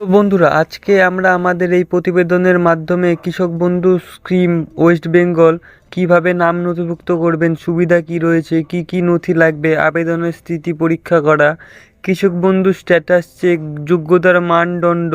তো বন্ধুরা, আজকে আমরা আমাদের এই প্রতিবেদনের মাধ্যমে কৃষক বন্ধু স্কিম ওয়েস্ট বেঙ্গল কীভাবে নাম নথিভুক্ত করবেন, সুবিধা কি রয়েছে, কি কি নথি লাগবে, আবেদনের স্থিতি পরীক্ষা করা কৃষক বন্ধু স্ট্যাটাস চেক যোগ্যতার মানদণ্ড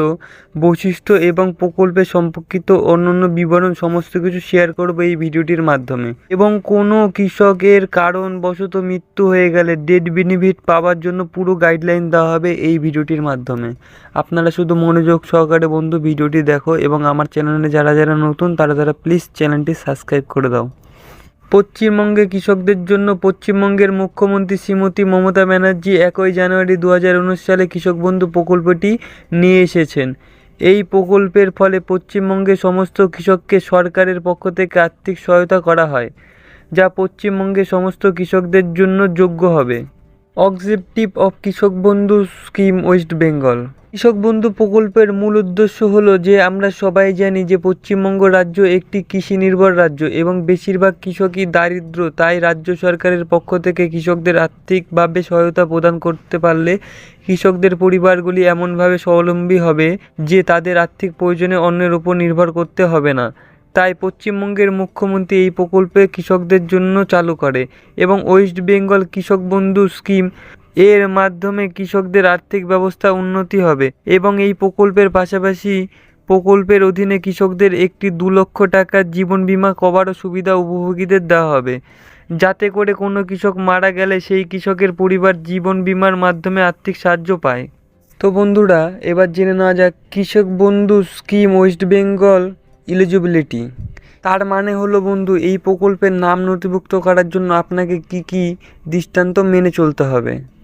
বৈশিষ্ট্য এবং প্রকল্পে সম্পর্কিত অন্যান্য বিবরণ সমস্ত কিছু শেয়ার করব এই ভিডিওটির মাধ্যমে। এবং কোনো কৃষকের কারণ কারণবশত মৃত্যু হয়ে গেলে ডেড বেনিফিট পাওয়ার জন্য পুরো গাইডলাইন দেওয়া হবে এই ভিডিওটির মাধ্যমে। আপনারা শুধু মনোযোগ সহকারে বন্ধু ভিডিওটি দেখো এবং আমার চ্যানেলে যারা যারা নতুন তারা তারা প্লিজ চ্যানেলটি সাবস্ক্রাইব করে দাও। পশ্চিমবঙ্গে কৃষকদের জন্য পশ্চিমবঙ্গের মুখ্যমন্ত্রী শ্রীমতী মমতা ব্যানার্জি একই জানুয়ারি দু হাজার উনিশ সালে কৃষক বন্ধু প্রকল্পটি নিয়ে এসেছেন। এই প্রকল্পের ফলে পশ্চিমবঙ্গে সমস্ত কৃষককে সরকারের পক্ষ থেকে আর্থিক সহায়তা করা হয়, যা পশ্চিমবঙ্গের সমস্ত কৃষকদের জন্য যোগ্য হবে। Objective of Krishak Bandhu scheme West Bengal কৃষক বন্ধু প্রকল্পের মূল উদ্দেশ্য হলো যে, আমরা সবাই জানি যে, পশ্চিমবঙ্গ রাজ্য একটি কৃষি নির্ভর রাজ্য এবং বেশিরভাগ কৃষকই দারিদ্র। তাই রাজ্য সরকারের পক্ষ থেকে কৃষকদের আর্থিকভাবে সহায়তা প্রদান করতে পারলে কৃষকদের পরিবারগুলি এমনভাবে স্বাবলম্বী হবে যে, তাদের আর্থিক প্রয়োজনে অন্যের উপর নির্ভর করতে হবে না। তাই পশ্চিমবঙ্গের মুখ্যমন্ত্রী এই প্রকল্পে কৃষকদের জন্য চালু করে এবং ওয়েস্ট বেঙ্গল কৃষক বন্ধু স্কিম এর মাধ্যমে কৃষকদের আর্থিক ব্যবস্থা উন্নতি হবে এবং এই প্রকল্পের পাশাপাশি প্রকল্পের অধীনে কৃষকদের একটি দু লক্ষ টাকার জীবন বিমা কভারও সুবিধা উপভোগীদের দেওয়া হবে। যাতে করে কোনো কৃষক মারা গেলে সেই কৃষকের পরিবার জীবন বিমার মাধ্যমে আর্থিক সাহায্য পায়। তো বন্ধুরা, এবার জেনে নেওয়া যাক Krishak Bandhu scheme West Bengal eligibility তার মানে হলো বন্ধু, এই প্রকল্পের নাম নথিভুক্ত করার জন্য আপনাকে কি কি দৃষ্টান্ত মেনে চলতে হবে?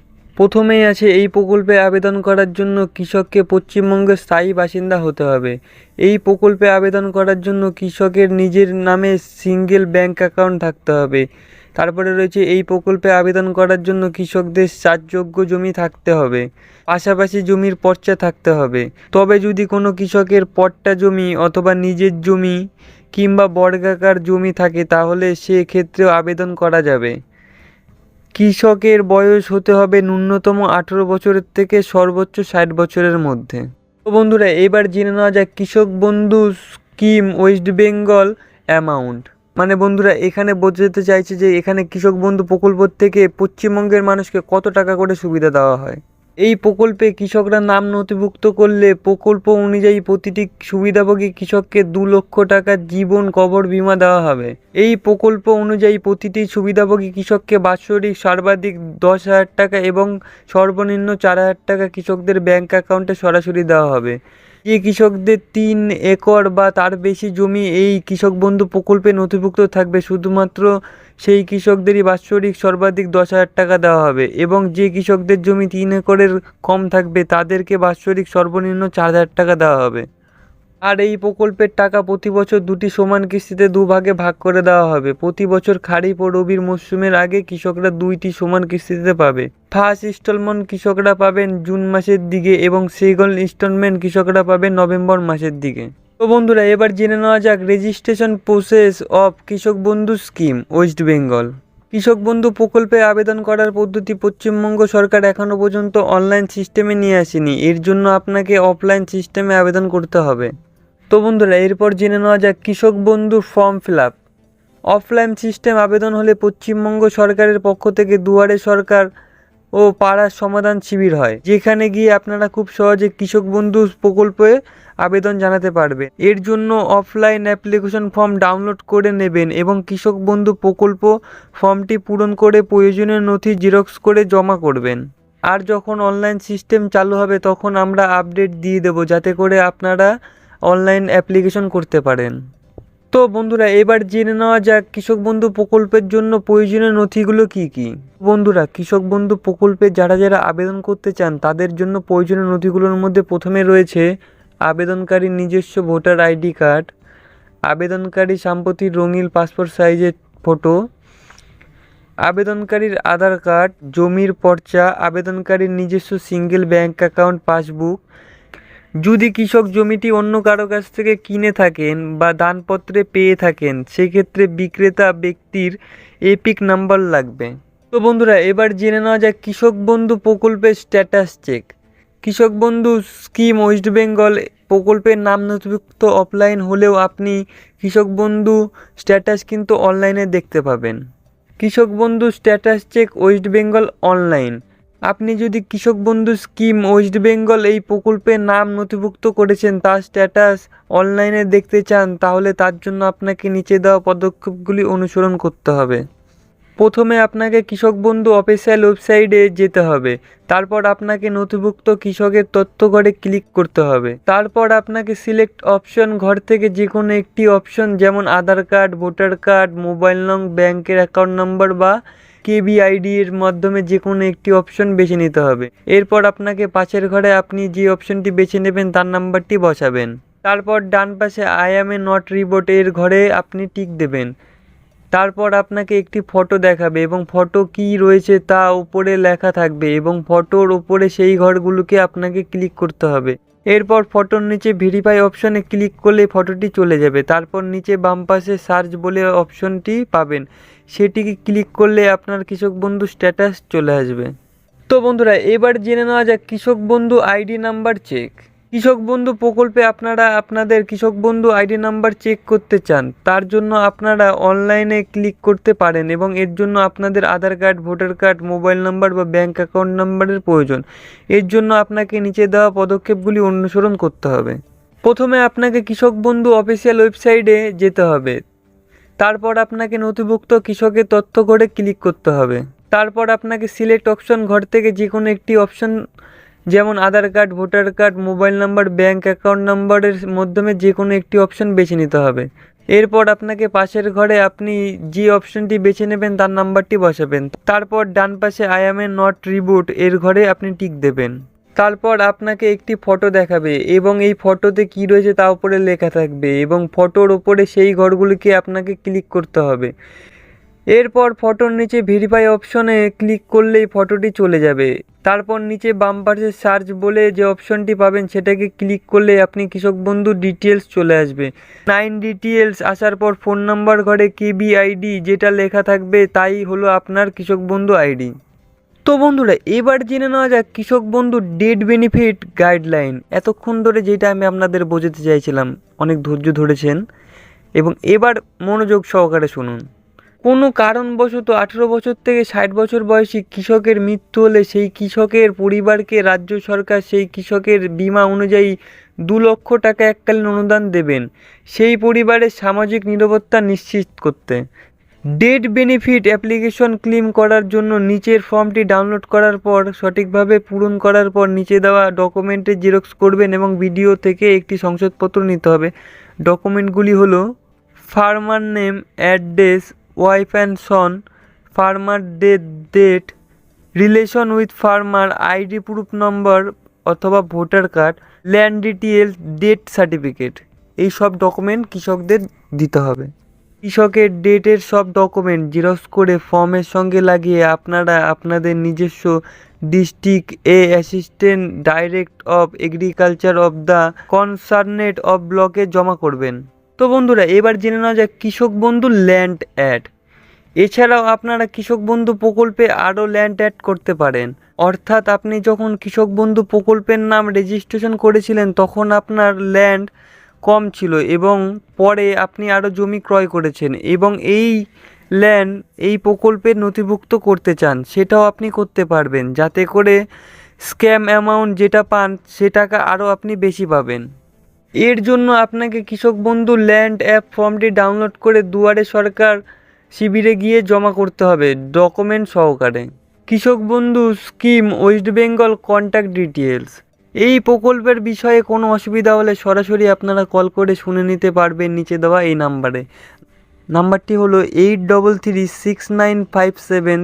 প্রথমেই আছে এই প্রকল্পে আবেদন করার জন্য কৃষককে পশ্চিমবঙ্গের স্থায়ী বাসিন্দা হতে হবে। এই প্রকল্পে আবেদন করার জন্য কৃষকের নিজের নামে সিঙ্গেল ব্যাংক অ্যাকাউন্ট থাকতে হবে। তারপরে রয়েছে এই প্রকল্পে আবেদন করার জন্য কৃষকদের চাষযোগ্য জমি থাকতে হবে। পাশাপাশি জমির পর্চা থাকতে হবে। তবে যদি কোনো কৃষকের পট্টা জমি অথবা নিজের জমি কিংবা বর্গাকার জমি থাকে, তাহলে সেক্ষেত্রেও আবেদন করা যাবে। কৃষকের বয়স হতে হবে ন্যূনতম আঠেরো বছরের থেকে সর্বোচ্চ ষাট বছরের মধ্যে। তো বন্ধুরা, এবার জেনে নেওয়া যাক Krishak Bandhu scheme West Bengal amount. মানে বন্ধুরা, এখানে বোঝাতে চাইছে যে এখানে কৃষক বন্ধু প্রকল্প থেকে পশ্চিমবঙ্গের মানুষকে কত টাকা করে সুবিধা দেওয়া হয়। এই প্রকল্পে কৃষকরা নাম নথিভুক্ত করলে প্রকল্প অনুযায়ী প্রতিটি সুবিধাভোগী কৃষককে দু লক্ষ টাকার জীবন কবর বিমা দেওয়া হবে। এই প্রকল্প অনুযায়ী প্রতিটি সুবিধাভোগী কৃষককে বাৎসরিক সর্বাধিক দশ হাজার টাকা এবং সর্বনিম্ন চার হাজার টাকা কৃষকদের ব্যাংক অ্যাকাউন্টে সরাসরি দেওয়া হবে। যে কৃষকদের তিন একর বা তার বেশি জমি, এই কৃষক বন্ধু প্রকল্পে নথিভুক্ত থাকবে। শুধুমাত্র সেই কৃষকদেরই বাৎসরিক সর্বাধিক দশ হাজার টাকা দেওয়া হবে এবং যে কৃষকদের জমি তিন একরের কম থাকবে, তাদেরকে বাৎসরিক সর্বনিম্ন চার হাজার টাকা দেওয়া হবে। আর এই প্রকল্পের টাকা প্রতি বছর দুটি সমান কিস্তিতে দুভাগে ভাগ করে দেওয়া হবে। প্রতি বছর খারিফ ও রবির মরশুমের আগে কৃষকরা দুইটি সমান কিস্তিতে পাবে। ফার্স্ট ইনস্টলমেন্ট কৃষকরা পাবেন জুন মাসের দিকে এবং সেকেন্ড ইনস্টলমেন্ট কৃষকরা পাবেন নভেম্বর মাসের দিকে। তো বন্ধুরা, এবার জেনে নেওয়া যাক registration process of Krishak Bandhu scheme West Bengal কৃষক বন্ধু প্রকল্পে আবেদন করার পদ্ধতি পশ্চিমবঙ্গ সরকার এখনও পর্যন্ত অনলাইন সিস্টেমে নিয়ে আসেনি। এর জন্য আপনাকে অফলাইন সিস্টেমে আবেদন করতে হবে। তো বন্ধুরা, এরপর জেনে নেওয়া যাক Krishak Bandhu form fill up. Offline system আবেদন হলে পশ্চিমবঙ্গ সরকারের পক্ষ থেকে দুয়ারে সরকার ও পাড়ার সমাধান শিবির হয়, যেখানে গিয়ে আপনারা খুব সহজে কৃষক বন্ধু প্রকল্পে আবেদন জানাতে পারবে এর জন্য অফলাইন অ্যাপ্লিকেশন ফর্ম ডাউনলোড করে নেবেন এবং কৃষক বন্ধু প্রকল্প ফর্মটি পূরণ করে প্রয়োজনীয় নথি জেরক্স করে জমা করবেন। আর যখন অনলাইন সিস্টেম চালু হবে, তখন আমরা আপডেট দিয়ে দেবো, যাতে করে আপনারা অনলাইন অ্যাপ্লিকেশন করতে পারেন। তো বন্ধুরা, এবার জেনে নেওয়া যাক কৃষক বন্ধু প্রকল্পের জন্য প্রয়োজনীয় নথিগুলো কি কি। বন্ধুরা, কৃষক বন্ধু প্রকল্পে যারা যারা আবেদন করতে চান, তাদের জন্য প্রয়োজনীয় নথিগুলোর মধ্যে প্রথমে রয়েছে আবেদনকারীর নিজস্ব ভোটার আইডি কার্ড, আবেদনকারী সাম্প্রতিক রঙিন পাসপোর্ট সাইজের ফটো আবেদনকারীর আধার কার্ড, জমির পর্চা, আবেদনকারীর নিজস্ব সিঙ্গেল ব্যাংক অ্যাকাউন্ট পাসবুক যদি কৃষক জমিটি অন্য কারও কাছ থেকে কিনে থাকেন বা দানপত্রে পেয়ে থাকেন, সেক্ষেত্রে বিক্রেতা ব্যক্তির এপিক নাম্বার লাগবে। তো বন্ধুরা, এবার জেনে নেওয়া যাক কৃষক বন্ধু প্রকল্পের স্ট্যাটাস চেক। কৃষক বন্ধু স্কিম ওয়েস্ট বেঙ্গল প্রকল্পের নাম নথিভুক্ত অফলাইন হলেও আপনি কৃষক বন্ধু স্ট্যাটাস কিন্তু অনলাইনে দেখতে পাবেন। Krishak Bandhu status check West Bengal online. আপনি যদি কৃষক বন্ধু স্কিম ওয়েস্ট বেঙ্গল এই প্রকল্পের নাম নথিভুক্ত করেছেন, তার স্ট্যাটাস অনলাইনে দেখতে চান, তাহলে তার জন্য আপনাকে নিচে দেওয়া পদক্ষেপগুলি অনুসরণ করতে হবে। প্রথমে আপনাকে কৃষক বন্ধু অফিসিয়াল ওয়েবসাইটে যেতে হবে। তারপর আপনাকে নথিভুক্ত কৃষকের তথ্য ঘরে ক্লিক করতে হবে। তারপর আপনাকে সিলেক্ট অপশন ঘর থেকে যে কোনো একটি অপশন যেমন Aadhaar card voter card mobile নং ব্যাংকের অ্যাকাউন্ট নম্বর বা কেবিআইডি এর মাধ্যমে যে কোনো একটি অপশন বেছে নিতে হবে। এরপর আপনাকে পাশের ঘরে আপনি যে অপশনটি বেছে নেবেন তার নাম্বারটি বসাবেন। তারপর ডান পাশে I am a not robot এর ঘরে আপনি টিক দেবেন। তারপর আপনাকে একটি ফটো দেখাবে এবং ফটো কি রয়েছে তা উপরে লেখা থাকবে এবং ফটোর উপরে সেই ঘরগুলোকে আপনাকে ক্লিক করতে হবে। এরপর ফটোর নিচে ভেরিফাই অপশনে ক্লিক করলে ফটোটি চলে যাবে। তারপর নিচে বাম পাশে সার্চ বলে অপশনটি পাবেন। সেটিকে ক্লিক করলে আপনার কৃষক বন্ধু স্ট্যাটাস চলে আসবে। তো বন্ধুরা, এবার জেনে নেওয়া যাক কৃষক বন্ধু আইডি নাম্বার চেক কৃষক বন্ধু প্রকল্পে আপনারা, আপনাদের কৃষক বন্ধু আইডি নাম্বার চেক করতে চান, তার জন্য আপনারা অনলাইনে ক্লিক করতে পারেন এবং এর জন্য আপনাদের Aadhaar card voter card mobile number বা ব্যাংক অ্যাকাউন্ট নাম্বারের প্রয়োজন। এর জন্য আপনাকে নিচে দেওয়া পদক্ষেপগুলি অনুসরণ করতে হবে। প্রথমে আপনাকে কৃষক বন্ধু অফিসিয়াল ওয়েবসাইটে যেতে হবে। তারপর আপনাকে নথিভুক্ত কৃষকের তথ্য ঘরে ক্লিক করতে হবে। তারপর আপনাকে সিলেক্ট অপশন ঘর থেকে যে কোনো একটি অপশন যেমন Aadhaar card, voter card, mobile number bank account নাম্বারের মাধ্যমে যে কোনো একটি অপশন বেছে নিতে হবে। এরপর আপনাকে পাশের ঘরে আপনি যে অপশনটি বেছে নেবেন তার নাম্বারটি বসাবেন। তারপর ডান পাশে I am a not robot এর ঘরে আপনি টিক দেবেন। তারপর আপনাকে একটি ফটো দেখাবে এবং এই ফটোতে কি রয়েছে তা উপরে লেখা থাকবে এবং ফটোর ওপরে সেই ঘরগুলিকে আপনাকে ক্লিক করতে হবে। এরপর ফটোর নিচে ভেরিফাই অপশনে ক্লিক করলেই ফটোটি চলে যাবে। তারপর নিচে বাম পাশে সার্চ বলে যে অপশনটি পাবেন, সেটাকে ক্লিক করলে আপনি কৃষক বন্ধু ডিটেলস চলে আসবে। নাইন ডিটেলস আসার পর ফোন নাম্বার ঘরে কেবি আইডি যেটা লেখা থাকবে, তাই হলো আপনার কৃষক বন্ধু আইডি তো বন্ধুরা, এবার জেনে নেওয়া যাক কৃষক বন্ধু ডেট বেনিফিট গাইডলাইন এতক্ষণ ধরে যেটা আমি আপনাদের বোঝাতে চাইছিলাম, অনেক ধৈর্য ধরেছেন। এবং এবার মনোযোগ সহকারে শুনুন। কোনো কারণবশত আঠেরো বছর থেকে ষাট বছর বয়সী কৃষকের মৃত্যু হলে সেই কৃষকের পরিবারকে রাজ্য সরকার সেই কৃষকের বিমা অনুযায়ী দু লক্ষ টাকা এককালীন অনুদান দেবেন। সেই পরিবারের সামাজিক নিরাপত্তা নিশ্চিত করতে। ডেট বেনিফিট অ্যাপ্লিকেশন ক্লেম করার জন্য নিচের ফর্মটি ডাউনলোড করার পর, সঠিকভাবে পূরণ করার পর নিচে দেওয়া ডকুমেন্টের জেরক্স করবেন এবং ভিডিও থেকে একটি সংসদপত্র নিতে হবে। ডকুমেন্টগুলি হলো farmer name, address wife and son, farmer death date, relation with farmer, ID proof number অথবা voter card, land details date certificate. এই সব ডকুমেন্ট কৃষকদের দিতে হবে। কৃষকের ডেটের সব ডকুমেন্ট জেরক্স করে ফর্মের সঙ্গে লাগিয়ে আপনারা আপনাদের নিজস্ব district A assistant direct of agriculture of the concerned of ব্লকে জমা করবেন। তো বন্ধুরা, এবার জেনে নেওয়া যাক কৃষক বন্ধু ল্যান্ড অ্যাড এছাড়াও আপনারা কৃষক বন্ধু প্রকল্পে আরও ল্যান্ড অ্যাড করতে পারেন। অর্থাৎ আপনি যখন কৃষক বন্ধু প্রকল্পের নাম রেজিস্ট্রেশন করেছিলেন, তখন আপনার ল্যান্ড কম ছিল এবং পরে আপনি আরও জমি ক্রয় করেছেন এবং এই ল্যান্ড এই প্রকল্পে নথিভুক্ত করতে চান, সেটাও আপনি করতে পারবেন। যাতে করে স্ক্যাম অ্যামাউন্ট যেটা পান, সে টাকা আরও আপনি বেশি পাবেন। এর জন্য আপনাকে কৃষক বন্ধু ল্যান্ড অ্যাপ ফর্মটি ডাউনলোড করে দুয়ারে সরকার শিবিরে গিয়ে জমা করতে হবে, ডকুমেন্ট সহকারে। Krishak Bandhu scheme West Bengal contact details এই প্রকল্পের বিষয়ে কোনো অসুবিধা হলে সরাসরি আপনারা কল করে শুনে নিতে পারবেন নিচে দেওয়া এই নাম্বারে। নাম্বারটি হলো eight double three six nine five seven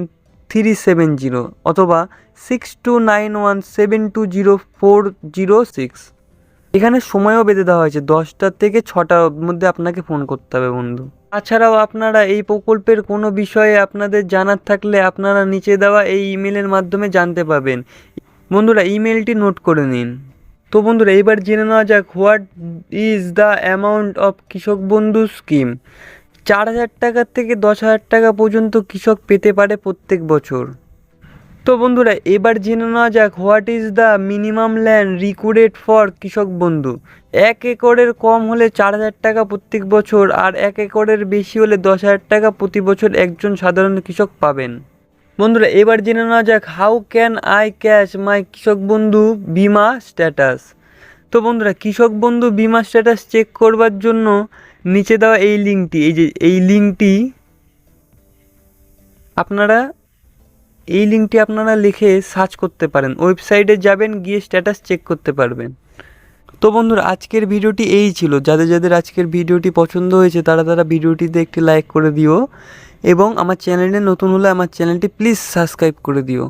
three seven zero অথবা six two nine one seven two zero four zero six এখানে সময়ও বেঁধে দেওয়া হয়েছে। দশটার থেকে ছটার মধ্যে আপনাকে ফোন করতে হবে বন্ধু। তাছাড়াও আপনারা এই প্রকল্পের কোনো বিষয়ে আপনাদের জানার থাকলে আপনারা নিচে দেওয়া এই ইমেলের মাধ্যমে জানতে পাবেন বন্ধুরা, ইমেলটি নোট করে নিন। তো বন্ধুরা, এবার জেনে নেওয়া যাক, what is the amount of Krishak Bandhu scheme? চার হাজার টাকা থেকে দশ হাজার টাকা পর্যন্ত কৃষক পেতে পারে প্রত্যেক বছর। তো বন্ধুরা, এবার জেনে নেওয়া যাক what is the minimum land required for Krishak Bandhu? এক একরের কম হলে চার হাজার টাকা প্রত্যেক বছর, আর এক একরের বেশি হলে দশ হাজার টাকা প্রতি বছর একজন সাধারণ কৃষক পাবেন। বন্ধুরা, এবার জেনে নেওয়া যাক how can I cash my Krishak Bandhu বিমা স্ট্যাটাস তো বন্ধুরা, কৃষক বন্ধু বিমা স্ট্যাটাস চেক করবার জন্য নিচে দেওয়া এই লিঙ্কটি এই যে, এই লিঙ্কটি আপনারা এই লিঙ্কটি আপনারা লিখে সার্চ করতে পারেন। ওয়েবসাইটে যাবেন, গিয়ে স্ট্যাটাস চেক করতে পারবেন। তো বন্ধুরা, আজকের ভিডিওটি এই ছিল। যাদের যাদের আজকের ভিডিওটি পছন্দ হয়েছে, তারা তারা ভিডিওটিতে একটি লাইক করে দিও এবং আমার চ্যানেলে নতুন হলে আমার চ্যানেলটি প্লিজ সাবস্ক্রাইব করে দিও।